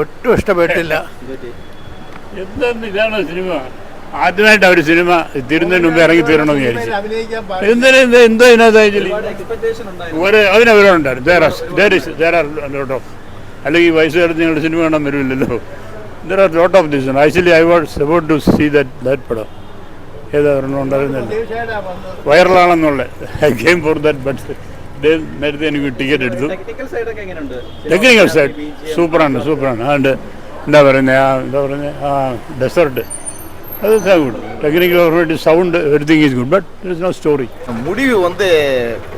ഒട്ടും ഇഷ്ടപ്പെട്ടില്ല. എന്താണോ ഇതാണ് സിനിമ? ആദ്യമായിട്ട് ഒരു സിനിമ തീരുന്നതിന് മുമ്പ് ഇറങ്ങി തീരണമെന്ന് വിചാരിച്ചു. എന്തിനാ എന്തോ ഇതിനകത്ത് ഒരു അതിനവരുണ്ടായിരുന്നു ലോട്ട് ഓഫ് അല്ലെങ്കിൽ വയസ്സുകാലത്ത് നിങ്ങളുടെ സിനിമ കാണാൻ വരുമില്ലല്ലോ. There are lot of this actually I was about to see that that പടം. ഏതാ ഒരെണ്ണം ഉണ്ടായിരുന്നില്ല? വൈറലാണെന്നുള്ള. I came for that but നേരത്തെ എനിക്ക് ടിക്കറ്റ് എടുത്തു ടെക്നിക്കൽ സൈഡ് ഒക്കെ എങ്ങനെയുണ്ട് ടെക്നിക്കൽ സൈഡ് സൂപ്പറാണ് സൂപ്പറാണ് അതുകൊണ്ട് എന്താ പറയുന്നത് ആ എന്താ പറയുന്നത് ആ ഡെസേർട്ട് അത് good technical already sound everything is good but it is no story முடிவு வந்து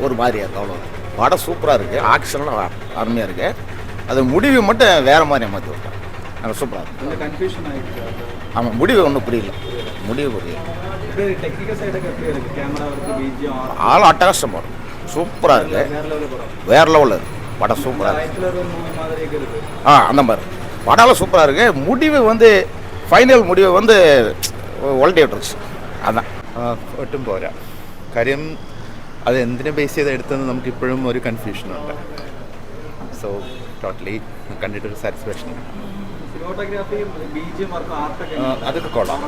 ஒரு மாதிரியா இருக்கு அவ்வளோ படம் சூப்பராக இருக்குது ஆக்ஷன்லாம் அருமையாக இருக்குது அது முடிவு மட்டும் வேறு மாதிரி மாற்றி விட்டாங்க நல்லா சூப்பராக இருக்கு കൺഫ്യൂഷൻ ആയിട്ട് ஆமாம் முடிவு ஒன்றும் புரியல முடிவு புரியல ടെക്നിക്കൽ സൈഡ് ഒക്കെ எப்படி இருக்கு கேமரா இருக்கு பிஜிஎம் ஆளும் அட்டகாசம் படம் சூப்பராக இருக்குது வேறு லெவலில் இருக்குது படம் சூப்பராக இருக்குது ஆ அந்த மாதிரி. படம்லாம் சூப்பராக இருக்குது முடிவு வந்து ஃபைனல் முடிவு வந்து ஒல்டே விட்டுருச்சு. அதான். ഒട്ടും പോരാ കാര്യം അത് എന്തിനെ ബേസ് ചെയ്ത് എടുത്തെന്ന് നമുക്കിപ്പോഴും ഒരു കൺഫ്യൂഷൻ ഉണ്ട്. സോ ടോട്ടലി കണ്ടിട്ട് ഒരു സാറ്റിസ്ഫാക്ഷൻ അതൊക്കെ കൊള്ളാം.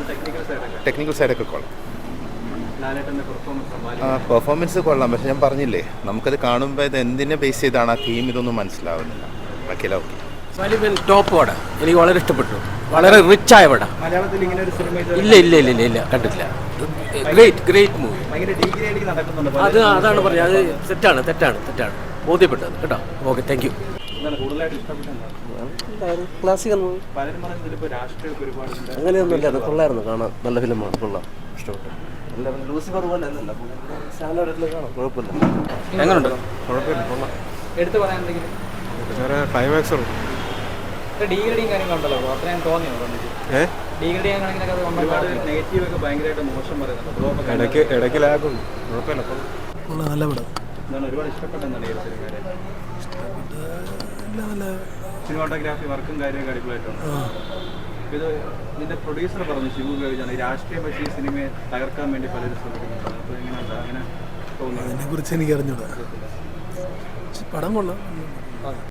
ടെക്നിക്കൽ സൈഡൊക്കെ കൊള്ളാം. പെർഫോമൻസ് പെർഫോമൻസ് കൊള്ളാം. പക്ഷെ ഞാൻ പറഞ്ഞില്ലേ നമുക്കത് കാണുമ്പോൾ ഇത് എന്തിനെ ബേസ് ചെയ്താണ് ആ തീം ഇതൊന്നും മനസ്സിലാവുന്നില്ല. ബാക്കിയെല്ലാം ഓക്കെ ടോപ്പ് പടം എനിക്ക് വളരെ ഇഷ്ടപ്പെട്ടു. വളരെ റിച്ച് ആയ പടം. മലയാളത്തിൽ ഇങ്ങനെ ഒരു സിനിമ ഇല്ല ഇല്ല ഇല്ല ഇല്ല ഇല്ല കണ്ടിട്ടില്ല. ഗ്രേറ്റ് ഗ്രേറ്റ് മൂവി അത് അതാണ് പറഞ്ഞത്. അത് തെറ്റാണ് തെറ്റാണ് തെറ്റാണ്. ബോധ്യപ്പെട്ടത്. കേട്ടോ? Okay thank you classical movie അങ്ങനെയൊന്നുമില്ല. അത് കൊള്ളായിരുന്നു. കാണാൻ നല്ല ഫിലിമാണ് കൊള്ളാം. ഇഷ്ടപ്പെട്ടു. ലൂസിഫർ പോലെ എങ്ങനെയുണ്ട് കുഴപ്പമില്ല. കൊള്ളാം. എടുത്തു പറയാൻ എന്തെങ്കിലും? ക്ലൈമാക്സ് ഡീഗ്രേഡിങ് കാര്യങ്ങളുണ്ടല്ലോ അത്രയും തോന്നിയോ നല്ല പടം. സിനിമാട്ടോഗ്രാഫി വർക്കും കാര്യമൊക്കെ അടിപൊളിയായിട്ടുണ്ട്. ഇത് ഇതിന്റെ പ്രൊഡ്യൂസർ പറഞ്ഞു ശിവു ഗവിജാണ് രാഷ്ട്രീയം ഈ സിനിമയെ തകർക്കാൻ വേണ്ടി പലരും ശ്രമിക്കുന്നുണ്ട്. അപ്പോൾ എങ്ങനെയുണ്ട്? അങ്ങനെ തോന്നുന്നു. എനിക്ക് അറിഞ്ഞൂടാ പടം കൊള്ളാം.